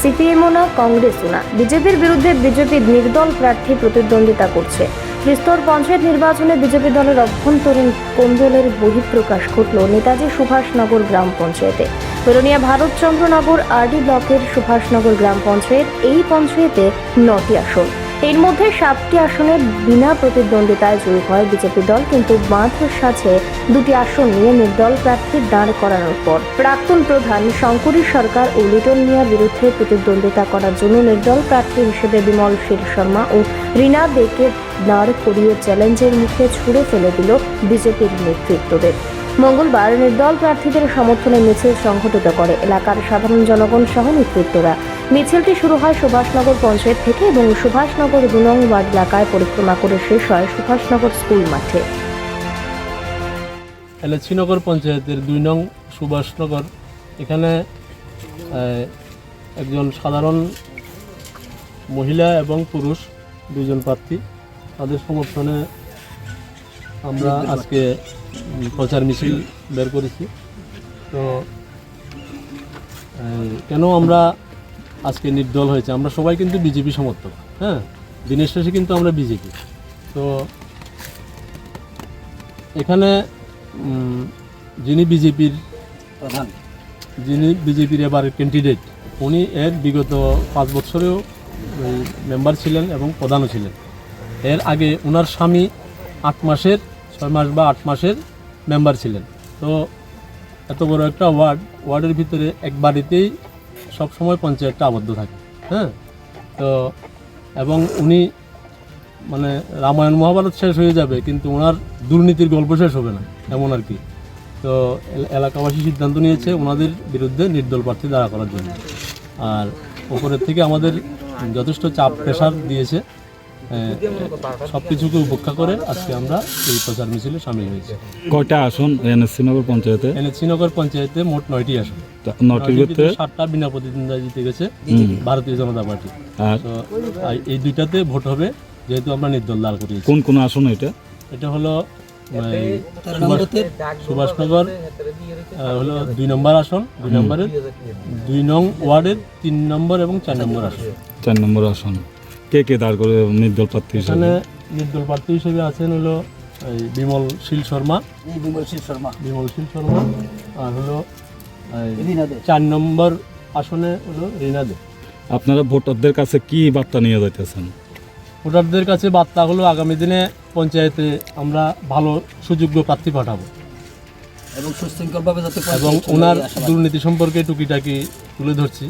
সিপিএমও না, কংগ্রেসও না। বিজেপির বিরুদ্ধে বিজেপি নির্দল প্রার্থী প্রতিদ্বন্দ্বিতা করছে। ত্রিস্তর পঞ্চায়েত নির্বাচনে বিজেপি দলের অভ্যন্তরীণ কোন্দলের বহিঃপ্রকাশ ঘটল নেতাজি সুভাষনগর গ্রাম পঞ্চায়েতে। বেরোনিয়া ভারতচন্দ্রনগর আরডি ব্লকের সুভাষনগর গ্রাম পঞ্চায়েত, এই পঞ্চায়েতে নটি আসন। এর মধ্যে সাতটি আসনে বিনা প্রতিদ্বন্দ্বিতায় জয়ী হয় বিজেপি দল, কিন্তু বাঁধের সাথে দুটি আসন নিয়ে নির্দল প্রার্থীর দাঁড় করানোর পর প্রাক্তন প্রধান শঙ্করী সরকার ও লিটন মিয়ার বিরুদ্ধে প্রতিদ্বন্দ্বিতা করার জন্য নির্দল প্রার্থী হিসেবে বিমল শীল শর্মা ও রীনা দেকে দাঁড় করিয়ে চ্যালেঞ্জের মুখে ছুড়ে ফেলে দিল বিজেপির নেতৃত্বদের। মঙ্গলবার নির্দল প্রার্থীদের সমর্থনে মিছিল সংঘটিত করে এলাকার সাধারণ জনগণ সহ নেতৃত্বরা। মিছিলটি শুরু হয় সুভাষনগর পঞ্চায়েত থেকে এবং সুভাষনগর দু নং ওয়ার্ড এলাকায় পরিক্রমা করে শেষ হয় সুভাষনগর স্কুল মাঠে। এলাচিনগর পঞ্চায়েতের দুই নং সুভাষনগর, এখানে একজন সাধারণ মহিলা এবং পুরুষ দুজন প্রার্থী। তাদের সমর্থনে আমরা আজকে প্রচার মিছিল বের করেছি। তো কেন আমরা আজকে নির্দল হয়েছে। আমরা সবাই কিন্তু বিজেপি সমর্থক। হ্যাঁ? দিনের শেষে কিন্তু আমরা বিজেপি। তো এখানে যিনি বিজেপির প্রধান, যিনি বিজেপির এবার ক্যান্ডিডেট উনি এর বিগত পাঁচ বছরেও মেম্বার ছিলেন এবং প্রধানও ছিলেন। এর আগে ওনার স্বামী আট মাসের, ছয় মাস বা আট মাসের মেম্বার ছিলেন। তো এত বড় একটা ওয়ার্ড, ওয়ার্ডের ভিতরে এক বাড়িতেই সবসময় পঞ্চায়েতটা আবদ্ধ থাকে হ্যাঁ? তো, এবং উনি মানে রামায়ণ মহাভারত শেষ হয়ে যাবে, কিন্তু ওনার দুর্নীতির গল্প শেষ হবে না, এমন আর কি। তো এল- এলাকাবাসী সিদ্ধান্ত নিয়েছে ওনাদের বিরুদ্ধে নির্দল প্রার্থী দাঁড়া করার জন্য। আর ওপরের থেকে আমাদের যথেষ্ট চাপ প্রেশার দিয়েছে সব কিছুকে উপেক্ষা করে আজকে আমরা এই প্রচার মিছিলে সামিল হয়েছি। কয়টা আসন এনএসসি নগর পঞ্চায়েতে? এনে শ্রীনগর পঞ্চায়েতে মোট নয়টি আসন। নয়টির ভিতরে? সাতটা বিনা প্রতিদ্বন্দ্বিতা জিতে গেছে ভারতীয় জনতা পার্টি। আর? তো এই দুইটাতে ভোট হবে যেহেতু আমরা নির্দল দাঁড় করিয়েছি। কোন কোন আসন এটা? এটা হলো সুভাষনগর হলো দুই নম্বর আসন দুই নম্বরের দুই নং ওয়ার্ডের তিন নম্বর এবং চার নম্বর আসন। চার নম্বর আসন। কে কে দাঁড় করে নির্দল প্রার্থী হিসেবে? এখানে নির্দল প্রার্থী হিসেবে আছেন হলো এই বিমল শীল শর্মা। বিমল শীল শর্মা। বিমল শীল শর্মা। আর হলো এই, রীনা দে। চার নম্বর আসনে হলো রিনা দে। আপনারা ভোটারদের কাছে কি বার্তা নিয়ে যাইতেছেন? ভোটারদের কাছে বার্তা হলো আগামী দিনে পঞ্চায়েতে আমরা ভালো সুযোগ্য প্রার্থী পাঠাবো। এবং সুশৃঙ্খলভাবে যাতে এবং ওনার দুর্নীতি সম্পর্কে টুকিটাকি তুলে ধরছি।